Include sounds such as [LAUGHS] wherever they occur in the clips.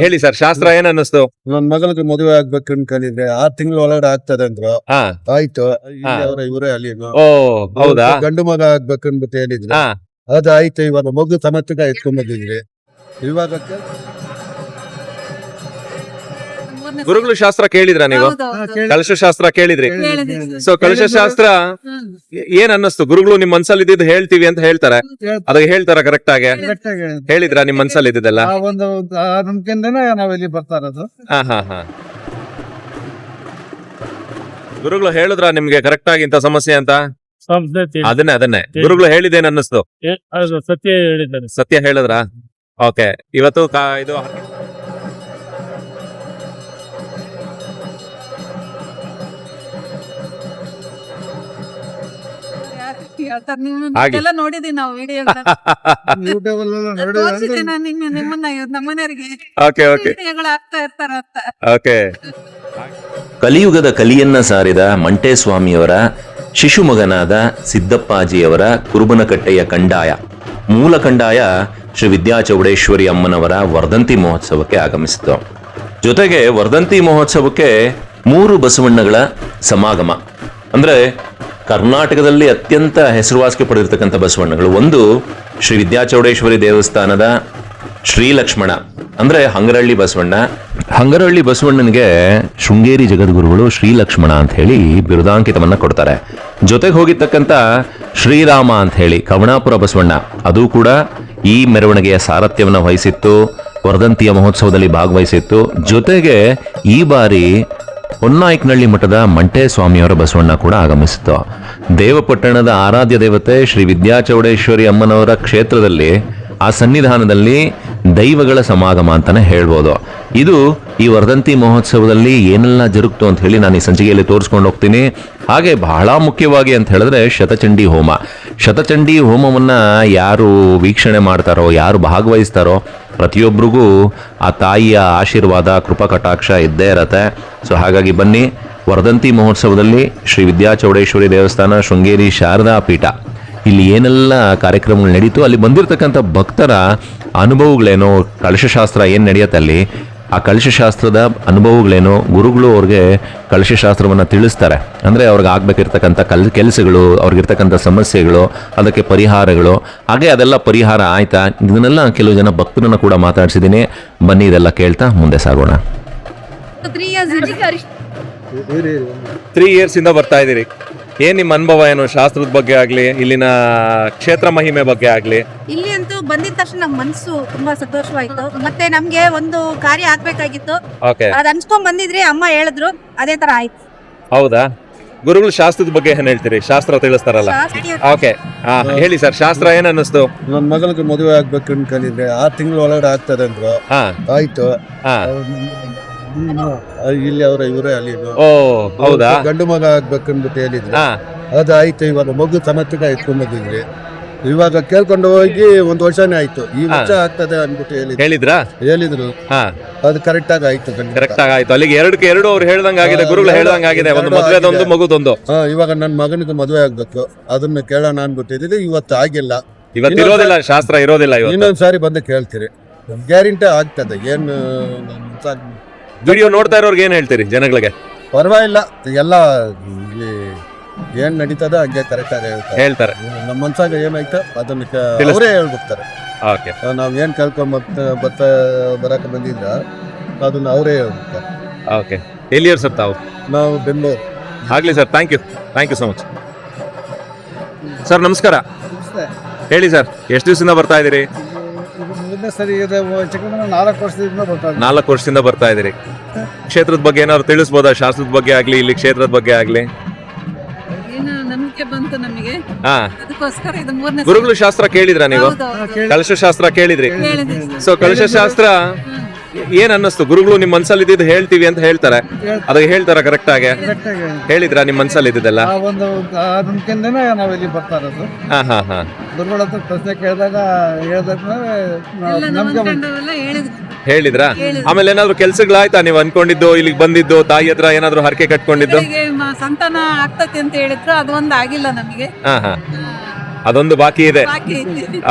ಹೇಳಿ ಸರ್ ಶಾಸ್ತ್ರ ಏನ್ ಅನ್ನಿಸ್ತು ನನ್ ಮಗಳಿಗೆ ಮದುವೆ ಆಗ್ಬೇಕು ಅನ್ಕೊಂಡಿದ್ರೆ ಆರ್ ತಿಂಗಳ ಒಳಗಡೆ ಆಗ್ತದೆ ಅಂದ್ರು. ಹಾ. ಆಯ್ತು. ಅವರ ಇವರೇ ಅಲ್ಲಿ ಓ ಹೌದಾ? ಗಂಡು ಮಗ ಆಗ್ಬೇಕು ಅನ್ಬಿಟ್ಟು ಹೇಳಿದ್ರು. ಹಾ. ಅದು ಆಯ್ತು ಇವಾಗ ಮಗು ಸಮರ್ಥಕ ಎತ್ಕೊಂಡ್ ಬಂದಿದ್ರಿ. ಇವಾಗ ಗುರುಗಳು ಶಾಸ್ತ್ರ ಕೇಳಿದ್ರ ನೀವು? ಕಲಶ ಶಾಸ್ತ್ರ ಕೇಳಿದ್ರಿ. ಸೊ ಕಲಶ ಶಾಸ್ತ್ರ ಏನ್ ಅನ್ನಿಸ್ತು? ಗುರುಗಳು ನಿಮ್ ಮನ್ಸಲ್ಲಿ ಇದ್ದಿದ್ದು ಹೇಳ್ತೀವಿ ಅಂತ ಹೇಳ್ತಾರೆ. ಅದಕ್ಕೆ ಹೇಳ್ತಾರ ಕರೆಕ್ಟ್ ಆಗಿ? ಹೇಳಿದ್ರ ನಿಮ್ ಮನ್ಸಲ್ಲಿ ಇದ್ದಿದ್ದೆಲ್ಲ ಆ ಒಂದು ನಂಬಿಕೆಯಿಂದನೇ ನಾವ್ ಇಲ್ಲಿ ಬರ್ತಾ ಇರೋದು. ಹಾ ಹಾ ಹಾ. ಗುರುಗಳು ಹೇಳಿದ್ರ ನಿಮ್ಗೆ ಕರೆಕ್ಟ್ ಆಗಿ ಇಂತ ಸಮಸ್ಯೆ ಅಂತ? ಅದನ್ನೇ ಅದನ್ನೇ. ಗುರುಗಳು ಹೇಳಿದೇನ್ ಅನ್ನಿಸ್ತು? ಸತ್ಯ ಸತ್ಯ ಹೇಳಿದ್ರ? ಓಕೆ. ಇವತ್ತು ಕಾ- ಇದು ಎಲ್ಲ ನೋಡಿದೀವಿ ನಾವು ವಿಡಿಯೋ ತೋರಿಸಿದ್ದೆ ನಾನು ನಿಮ್ಮನ್ನ ನಮ್ಮನೆಯವರಿಗೆ. ಓಕೆ ಓಕೆ ವಿಡಿಯೋಗಳು ಆಗ್ತಾ ಇರ್ತಾರ ಅಂತ. ಓಕೆ ಕಲಿಯುಗದ ಕಲಿಯನ್ನ ಸಾರಿದ ಮಂಟೇಸ್ವಾಮಿಯವರ ಶಿಶುಮಗನಾದ ಸಿದ್ದಪ್ಪಾಜಿಯವರ ಕುರುಬನಕಟ್ಟೆಯ ಕಂಡಾಯ. ಮೂಲ ಕಂಡಾಯ ಶ್ರೀ ವಿದ್ಯಾ ಚೌಡೇಶ್ವರಿ ಅಮ್ಮನವರ ವರ್ಧಂತಿ ಮಹೋತ್ಸವಕ್ಕೆ ಆಗಮಿಸಿತು. ಜೊತೆಗೆ ವರ್ಧಂತಿ ಮಹೋತ್ಸವಕ್ಕೆ ಮೂರು ಬಸವಣ್ಣಗಳ ಸಮಾಗಮ. ಅಂದ್ರೆ ಕರ್ನಾಟಕದಲ್ಲಿ ಅತ್ಯಂತ ಹೆಸರುವಾಸಿಗೆ ಪಡೆದಿರ್ತಕ್ಕಂಥ ಬಸವಣ್ಣಗಳು. ಒಂದು ಶ್ರೀ ವಿದ್ಯಾಚೌಡೇಶ್ವರಿ ದೇವಸ್ಥಾನದ ಶ್ರೀಲಕ್ಷ್ಮಣ ಅಂದರೆ ಹಂಗರಹಳ್ಳಿ ಬಸವಣ್ಣ. ಹಂಗರಹಳ್ಳಿ ಬಸವಣ್ಣನಿಗೆ ಶೃಂಗೇರಿ ಜಗದ್ಗುರುಗಳು ಶ್ರೀಲಕ್ಷ್ಮಣ ಅಂತ ಹೇಳಿ ಬಿರುದಾಂಕಿತವನ್ನು ಕೊಡ್ತಾರೆ. ಜೊತೆಗೆ ಹೋಗಿರ್ತಕ್ಕಂಥ ಶ್ರೀರಾಮ ಅಂತ ಹೇಳಿ ಕವಣಾಪುರ ಬಸವಣ್ಣ. ಅದು ಕೂಡ ಈ ಮೆರವಣಿಗೆಯ ಸಾರಥ್ಯವನ್ನು ವಹಿಸಿತ್ತು ವರ್ಧಂತಿಯ ಮಹೋತ್ಸವದಲ್ಲಿ ಭಾಗವಹಿಸಿತ್ತು. ಜೊತೆಗೆ ಈ ಬಾರಿ ಹೊನ್ನಾಯ್ಕನಹಳ್ಳಿ ಮಠದ ಮಂಟೇಸ್ವಾಮಿಯವರ ಬಸವಣ್ಣ ಕೂಡ ಆಗಮಿಸಿತು ದೇವಪಟ್ಟಣದ ಆರಾಧ್ಯ ದೇವತೆ ಶ್ರೀ ವಿದ್ಯಾಚೌಡೇಶ್ವರಿ ಅಮ್ಮನವರ ಕ್ಷೇತ್ರದಲ್ಲಿ ಆ ಸನ್ನಿಧಾನದಲ್ಲಿ ದೈವಗಳ ಸಮಾಗಮ ಅಂತಾನೆ ಹೇಳ್ಬೋದು. ಇದು ಈ ವರ್ಧಂತಿ ಮಹೋತ್ಸವದಲ್ಲಿ ಏನೆಲ್ಲ ಜರುಗ್ತು ಅಂತ ಹೇಳಿ ನಾನು ಈ ಸಂಚಿಕೆಯಲ್ಲಿ ತೋರಿಸ್ಕೊಂಡು ಹೋಗ್ತೀನಿ. ಹಾಗೆ ಬಹಳ ಮುಖ್ಯವಾಗಿ ಅಂತ ಹೇಳಿದ್ರೆ ಶತಚಂಡಿ ಹೋಮ. ಶತಚಂಡಿ ಹೋಮವನ್ನ ಯಾರು ವೀಕ್ಷಣೆ ಮಾಡ್ತಾರೋ, ಯಾರು ಭಾಗವಹಿಸ್ತಾರೋ ಪ್ರತಿಯೊಬ್ಬರಿಗೂ ಆ ತಾಯಿಯ ಆಶೀರ್ವಾದ ಕೃಪಕಟಾಕ್ಷ ಇದ್ದೇ ಇರತ್ತೆ. ಸೊ ಹಾಗಾಗಿ ಬನ್ನಿ, ವರ್ಧಂತಿ ಮಹೋತ್ಸವದಲ್ಲಿ ಶ್ರೀ ವಿದ್ಯಾ ಚೌಡೇಶ್ವರಿ ದೇವಸ್ಥಾನ, ಶೃಂಗೇರಿ ಶಾರದಾ ಪೀಠ. ಇಲ್ಲಿ ಏನೆಲ್ಲ ಕಾರ್ಯಕ್ರಮಗಳು ನಡೀತು, ಅಲ್ಲಿ ಬಂದಿರತಕ್ಕಂಥ ಭಕ್ತರ ಅನುಭವಗಳೇನೋ ಕಳಶಶಾಸ್ತ್ರ ಏನು ನಡೆಯುತ್ತೆ ಅಲ್ಲಿ ಆ ಕಲಶಶಾಸ್ತ್ರದ ಅನುಭವಗಳೇನೋ ಗುರುಗಳು ಅವ್ರಿಗೆ ಕಲಶಶಾಸ್ತ್ರವನ್ನು ತಿಳಿಸ್ತಾರೆ. ಅಂದರೆ ಅವ್ರಿಗೆ ಆಗಬೇಕಿರ್ತಕ್ಕಂಥ ಕಲ್ ಕೆಲಸಗಳು ಅವ್ರಿಗಿರ್ತಕ್ಕಂಥ ಸಮಸ್ಯೆಗಳು ಅದಕ್ಕೆ ಪರಿಹಾರಗಳು. ಹಾಗೆ ಅದೆಲ್ಲ ಪರಿಹಾರ ಆಯಿತಾ? ಇದನ್ನೆಲ್ಲ ಕೆಲವು ಜನ ಭಕ್ತರನ್ನು ಕೂಡ ಮಾತಾಡ್ಸಿದ್ದೀನಿ. ಬನ್ನಿ ಇದೆಲ್ಲ ಕೇಳ್ತಾ ಮುಂದೆ ಸಾಗೋಣ. ತ್ರೀ ಇಯರ್ಸ್ ತ್ರೀ ಇಯರ್ಸ್ ಇಂದ ಬರ್ತಾ ಇದೀರಿ ಏನ್ ನಿಮ್ಮ ಅನುಭವ ಏನು ಶಾಸ್ತ್ರದ ಬಗ್ಗೆ ಆಗ್ಲಿ ಇಲ್ಲಿನ ಕ್ಷೇತ್ರ ಮಹಿಮೆ ಬಗ್ಗೆ ಆಗ್ಲಿ? ಇಲ್ಲಿ ಅಂತೂ ಬಂದಿದ ತಕ್ಷಣ ನಮ್ಮ ಮನ್ಸು ತುಂಬಾ ಸಂತೋಷವಾಯ್ತು. ಮತ್ತೆ ನಮ್ಗೆ ಒಂದು ಕಾರ್ಯ ಆಗ್ಬೇಕಾಗಿತ್ತು. ಓಕೆ ಅದ್ ಅನ್ಸ್ಕೊಂಡ್ ಬಂದಿದ್ರಿ ಅಮ್ಮ ಹೇಳಿದ್ರು ಅದೇ ತರ ಆಯ್ತು. ಹೌದಾ? ಗುರುಗಳು ಶಾಸ್ತ್ರದ ಬಗ್ಗೆ ಏನ್ ಹೇಳ್ತೀರಿ? ಶಾಸ್ತ್ರ ತಿಳಿಸ್ತಾರಲ್ಲ. ಶಾಸ್ತ್ರೀಯ- ಓಕೆ ಹಾ ಹೇಳಿ ಸರ್ ಶಾಸ್ತ್ರ ಏನ್ ಅನ್ನಿಸ್ತು? ನನ್ನ ಮಗಳಿಗೆ ಮದುವೆ ಆಗ್ಬೇಕು ಅನ್ಕೊಂಡಿದ್ರೆ ಆರ್ ತಿಂಗಳ ಒಳಗಡೆ ಆಗ್ತದೆ ಅಂದ್ರು. ಹಾ. ಆಯ್ತು. ಹಾ. ಇಲ್ಲಿ ಅವರ ಇವರೇ ಅಲ್ಲಿ ಓ ಹೌದಾ? ಗಂಡು ಮಗ ಆಗ್ಬೇಕಂದ್ಬಿಟ್ಟು ಹೇಳಿದ್ರು. ಹಾ. ಅದು ಆಯ್ತು ಇವಾಗ ಮಗು ಸಮೇತಕ ಎತ್ಕೊಂಡ್ ಬಂದಿದ್ರಿ ಇವಾಗ ಕೇಳ್ಕೊಂಡು ಹೋಗಿ ಒಂದ್ ವರ್ಷನೇ ಆಯ್ತು. ಈ ವರ್ಷ ಆಗ್ತದೆ ಅಂದ್ಬಿಟ್ಟು ಹೇಳಿದ್ರು. ಹೇಳಿದ್ರಾ? ಹೇಳಿದ್ರು. ಹಾ. ಅದು ಕರೆಕ್ಟ್ ಆಗಿ ಆಯ್ತು ಕರೆಕ್ಟ್ ಕರೆಕ್ಟ್ ಆಗಾಯ್ತು ಅಲ್ಲಿಗೆ ಎರಡಕ್ಕೆ ಎರಡು ಅವ್ರು ಹೇಳ್ದಂಗ ಆಗಿದೆ ಗುರುಗಳು ಹೇಳ್ದಂಗ ಆಗಿದೆ ಒಂದು ಮದ್ವೆದೊಂದು. ಮಗುದೊಂದು. ಹಾ ಇವಾಗ ನನ್ನ ಮಗನಿಗೆ ಮದುವೆ ಆಗ್ಬೇಕು. ಅದನ್ನ ಕೇಳೋಣ ಅನ್ಬಿಟ್ಟಿದ್ರೆ ಇವತ್ತು ಆಗಿಲ್ಲ. ಇವತ್ತು ಇರೋದಿಲ್ಲ ಶಾಸ್ತ್ರ ಇರೋದಿಲ್ಲ ಇವತ್ತು. ಇನ್ನೊಂದ್ ಸಾರಿ ಬಂದು ಕೇಳ್ತೀರಿ. ಗ್ಯಾರಂಟಿ ಆಗ್ತದೆ. ಏನು ವಿಡಿಯೋ ನೋಡ್ತಾ ಇರೋರ್ಗೆ ಏನು ಹೇಳ್ತೀರಿ ಜನಗಳಿಗೆ? ಪರವಾಗಿಲ್ಲ ಎಲ್ಲ ಇಲ್ಲಿ ಏನ್ ನಡೀತದ ಹಂಗೆ ಕರೆಕ್ಟ್ ಆಗಿ ಹೇಳ್ತಾರೆ. ಹೇಳ್ತಾರೆ. ನಮ್ಮ ಮನ್ಸಾಗ ಏನಾಯ್ತು ಅದನ್ನ ಕ- ತಿಳಿಸ್- ಅವರೇ ಹೇಳ್ಬಿಡ್ತಾರೆ. ಓಕೆ. ನಾವ್ ಏನ್ ಕೇಳ್ಕೊಂಡ್ ಬತ್ತ ಬತ್ತ ಬರಕ ಬಂದಿದ್ರ ಅದನ್ನ ಅವರೇ ಹೇಳ್ಬಿಡ್ತಾರೆ. ಓಕೆ. ಎಲ್ಲಿಯರ್ ಸರ್ ತಾವು? ನಾವು ಬೆಂಗಳೂರು. ಆಗ್ಲಿ sir thank you thank you so much sir ನಮಸ್ಕಾರ. ಹೇಳಿ ಸರ್ ಎಷ್ಟು ದಿವಸದಿಂದ ಬರ್ತಾ ಇದ್ದೀರಿ? ಸರಿ ಚಿಕ್ಕಮಗಳೂರು ನಾಲ್ಕು ವರ್ಷದಿಂದ ಬರ್ತಾ ನಾಲ್ಕು ವರ್ಷದಿಂದ ಬರ್ತಾ ಇದ್ದೀರಿ. ಕ್ಷೇತ್ರದ ಬಗ್ಗೆ ಏನಾದ್ರು ತಿಳಿಸ್ಬೋದಾ? ಶಾಸ್ತ್ರದ ಬಗ್ಗೆ ಆಗ್ಲಿ ಇಲ್ಲಿ ಕ್ಷೇತ್ರದ ಬಗ್ಗೆ ಆಗ್ಲಿ? ಏನು ನಂಬಿಕೆ ಬಂತು ನಮಗೆ? ಹಾ. ಅದಕ್ಕೋಸ್ಕರ ಇದು ಮೂರನೇ ಗುರುಗಳು ಶಾಸ್ತ್ರ ಕೇಳಿದ್ರ ನೀವು? ಹೌದು, ಹೌದು. ಕಲಶ ಶಾಸ್ತ್ರ ಕೇಳಿದ್ರಿ. ಸೊ ಕಲಶ ಶಾಸ್ತ್ರ ಏನ್ ಅನ್ನಿಸ್ತು? ಗುರುಗಳು ನಿಮ್ ಮನ್ಸಲ್ಲಿ ಇದ್ದಿದ್ದು ಹೇಳ್ತೀವಿ ಅಂತ ಹೇಳ್ತಾರೆ. ಅದಕ್ಕೆ ಹೇಳ್ತಾರ ಕರೆಕ್ಟ್ ಆಗಿ? ಹೇಳಿದ್ರ ನಿಮ್ ಮನ್ಸಲ್ಲಿ ಇದ್ದಿದ್ದೆಲ್ಲ ಆ ಒಂದು ನಂಬಿಕೆಯಿಂದನೇ ನಾವು ಇಲ್ಲಿ ಬರ್ತಾ ಇರೋದು. ಹಾ ಹಾ ಹಾ. ಗುರುಗಳ ಹತ್ರ ಪ್ರಶ್ನೆ ಕೇಳಿದಾಗ ಹೇಳಿದ್ರಾ. ಆಮೇಲೆ ಏನಾದ್ರು ಕೆಲ್ಸಗಳಾಯ್ತಾ ನೀವು ಅನ್ಕೊಂಡಿದ್ದು ಇಲ್ಲಿಗೆ ಬಂದಿದ್ದು ತಾಯಿ ಹತ್ರ ಏನಾದ್ರು ಹರಕೆ ಕಟ್ಕೊಂಡಿದ್ದು? ಸಂತಾನ ಆಗ್ತತಿ ಅಂತ ಹೇಳಿದ್ರು ಅದೊಂದು ಆಗಿಲ್ಲ ನಮಗೆ. ಹಾ ಹಾ. ಅದೊಂದು ಬಾಕಿ ಇದೆ.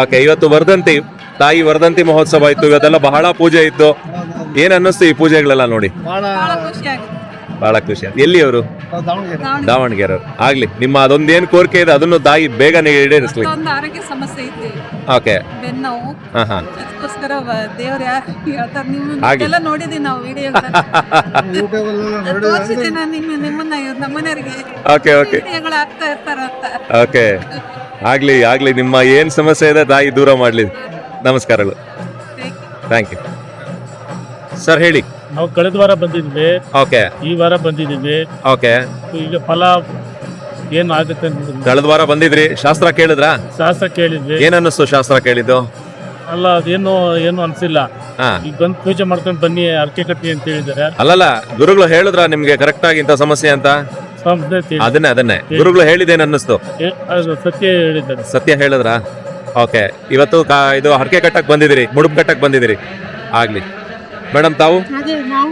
ಓಕೆ ಇವತ್ತು ವರ್ಧಂತಿ ತಾಯಿ ವರ್ಧಂತಿ ಮಹೋತ್ಸವ ಇತ್ತು ಇವತ್ತೆಲ್ಲ ಬಹಳ ಪೂಜೆ ಇತ್ತು. ಏನ್ ಅನ್ನಿಸ್ತು ಈ ಪೂಜೆಗಳೆಲ್ಲ ನೋಡಿ? ಬಹಳ ಖುಷಿ ಆಗುತ್ತೆ ಬಹಳ ಖುಷಿ ಆಯ್ತು ಎಲ್ಲಿ ಅವರು ದಾವಣಗೆರೆ ಆಗ್ಲಿ ನಿಮ್ಮ ಅದೊಂದೇನ್ ಕೋರಿಕೆ ಇದೆ ಅದನ್ನು ತಾಯಿ ಬೇಗ ಈಡೇರಿಸ್ಲಿ. ಒಂದು ಆರೋಗ್ಯ ಸಮಸ್ಯೆ ಐತಿ ಓಕೆ. ಬೆನ್ನೋವು ಹಾ ಹಾ. ಅದಕ್ಕೋಸ್ಕರ ದೇವ್ರ ಯಾರು ಹೇಳ್ತಾರೆ ಹಾಗೆ. ನಿಮ್ಮೆಲ್ಲ ನೋಡಿದೀವಿ ನಾವು ವಿಡಿಯೋ [LAUGHS] ತೋರಿಸಿದ್ದೀನಿ ನಾನು ನಿಮ್ಮ ನಿಮ್ಮನ್ನ ಇವ್ರ್ ನಮ್ಮನೆಯವ್ರಿಗೆ. Okay okay. ವಿಡಿಯೋಗಳು ಆಗ್ತಾ ಇರ್ತಾರ ಓಕೆ. ಆಗ್ಲಿ ಆಗ್ಲಿ ನಿಮ್ಮ ಏನ್ ಸಮಸ್ಯೆ ಇದೆ ತಾಯಿ ದೂರ ಮಾಡ್ಲಿ. ನಮಸ್ಕಾರಗಳು. ಥ್ಯಾಂಕ್ ಯು ಸರ್ ಹೇಳಿ. ನಾವು ಕಳೆದ ವಾರ ಬಂದಿದ್ವಿ. ಓಕೆ ಈ ವಾರ ಬಂದಿದ್ದೀವಿ. ಓಕೆ ಈಗ ಫಲ ಏನು ಆಗುತ್ತೆ ಅಂತ ಕಳೆದ ವಾರ ಬಂದಿದ್ರಿ. ಶಾಸ್ತ್ರ ಕೇಳಿದ್ರಾ? ಶಾಸ್ತ್ರ ಕೇಳಿದ್ವಿ. ಏನನ್ನಿಸ್ತು ಶಾಸ್ತ್ರ ಕೇಳಿದ್ದು? ಅಲ್ಲ ಅದೇನು ಏನು ಅನ್ಸಿಲ್ಲ. ಹಾ. ಈಗ ಬಂದು ಪೂಜೆ ಮಾಡ್ಕೊಂಡು ಬನ್ನಿ ಅರ್ಕೆ ಕಟ್ಟಿ ಅಂತ ಹೇಳಿದ್ದಾರೆ. ಅಲ್ಲಲ್ಲ ಗುರುಗಳು ಹೇಳಿದ್ರ ನಿಮ್ಗೆ ಕರೆಕ್ಟ್ ಆಗಿ ಇಂಥ ಸಮಸ್ಯೆ ಅಂತ? ಅದನ್ನೇ ಅದನ್ನೇ. ಗುರುಗಳು ಹೇಳಿದ್ದೇನೆ ಅನ್ನಿಸ್ತು? ಅದು ಸತ್ಯ ಹೇಳಿದ್ದಾರೆ. ಸತ್ಯ ಹೇಳಿದ್ರಾ? ಓಕೆ ಇವತ್ತು ಕಾ- ಇದು ಹರಕೆ ಕಟ್ಟಕ್ಕೆ ಬಂದಿದ್ದೀರಿ ಮುಡುಪು ಕಟ್ಟಕ್ಕೆ ಬಂದಿದಿರಿ ಆಗಲಿ. ಮೇಡಮ್ ತಾವು? ಅದೇ ನಾವು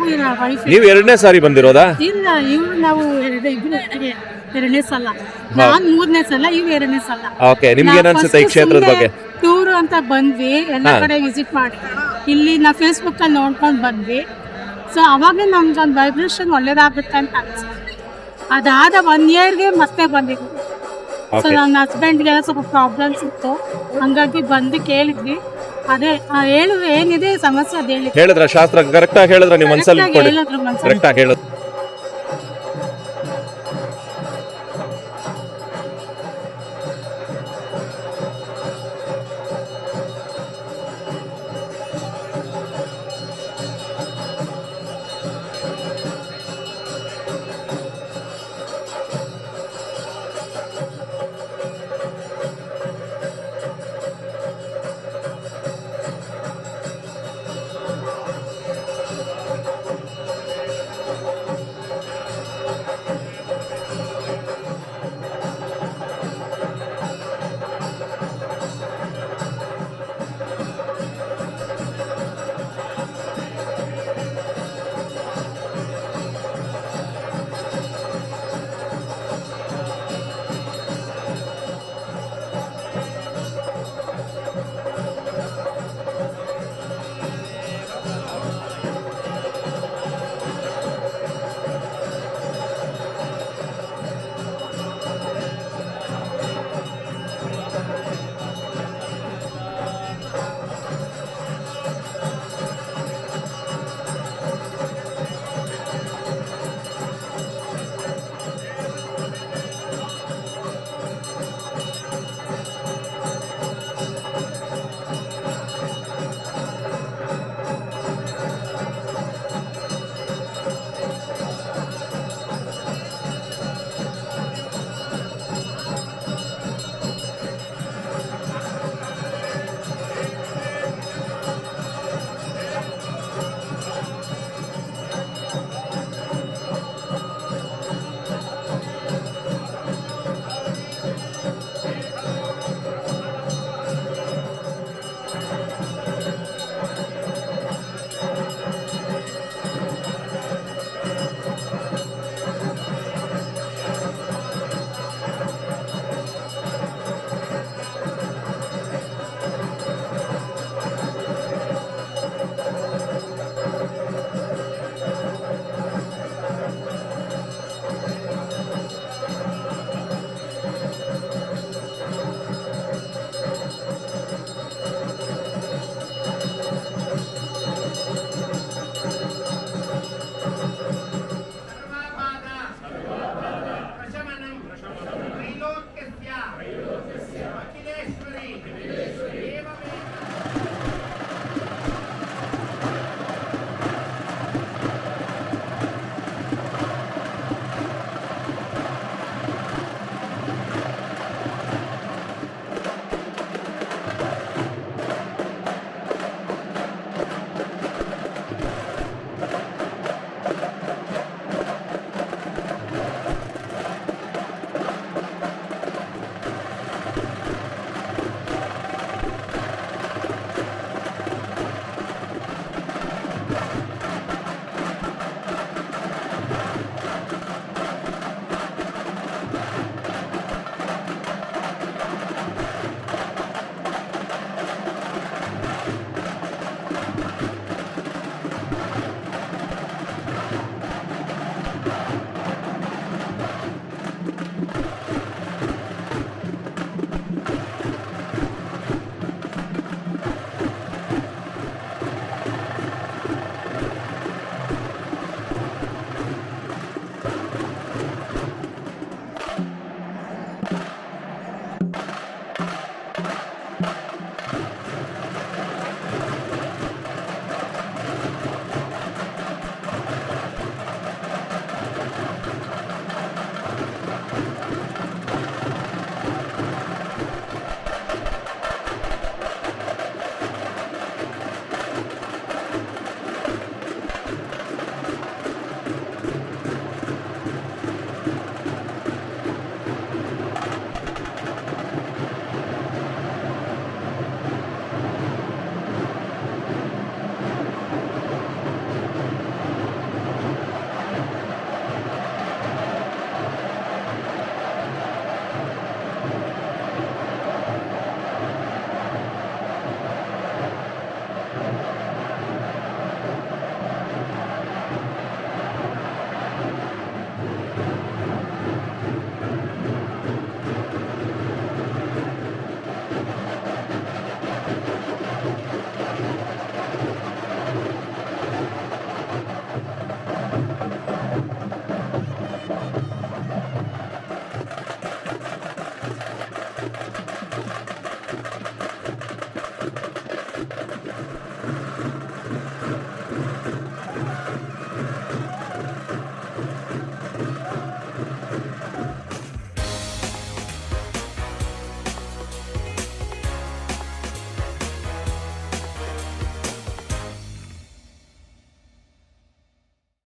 ನೀವು ಎರಡನೇ ಸಾರಿ ಬಂದಿರೋದಾ? ಇಲ್ಲ ಇವ್ರು ನಾವು ಎರಡು ಇಬ್ರು ಒಟ್ಟಿಗೆ ಎರಡನೇ ಸಲ. ನಾನ್ ಮೂರನೇ ಸಲ ಇವ್ ಎರಡನೇ ಸಲ. ಓಕೆ ನಿಮ್ಗೆ ಏನ್ ಅನ್ಸುತ್ತೆ ಈ ಕ್ಷೇತ್ರದ ಬಗ್ಗೆ? ಟೂರ್ ಅಂತ ಬಂದ್ವಿ ಎಲ್ಲ. ಕಡೆ ವಿಸಿಟ್ ಮಾಡಿ. ಇಲ್ಲಿ ನಾ ಫೇಸ್ಬುಕ್ ಅಲ್ಲಿ ನೋಡ್ಕೊಂಡು ಬಂದ್ವಿ. ಸೊ ಅವಾಗ ನಮ್ಗೆ ಒಂದು ವೈಬ್ರೇಷನ್ ಒಳ್ಳೇದಾಗುತ್ತೆ ಅಂತ ಅನ್ಸುತ್ತೆ. ಅದಾದ ಒನ್ ಇಯರ್ಗೆ ಮತ್ತೆ ಬಂದಿದ್ವಿ ಸೊ ನನ್ನ ಹಸ್ಬೆಂಡ್ಗೆಲ್ಲ ಸ್ವಲ್ಪ ಪ್ರಾಬ್ಲಮ್ಸ್ ಇತ್ತು ಹಂಗಾಗಿ ಬಂದು ಕೇಳಿದ್ವಿ. ಅದೇ ಆ ಹೇಳು ಏನಿದೆ ಸಮಸ್ಯೆ ಅದು ಹೇಳಿ. ಹೇಳಿದ್ರ? ಶಾಸ್ತ್ರ ಕರೆಕ್ಟ್ ಆಗಿ ಹೇಳಿದ್ರ? ನೀವು ಮನಸ್ಸಲ್ಲಿ ಹೇಳಿದ್ರು ಕರೆಕ್ಟ್ ಆಗಿ ಹೇಳೋದು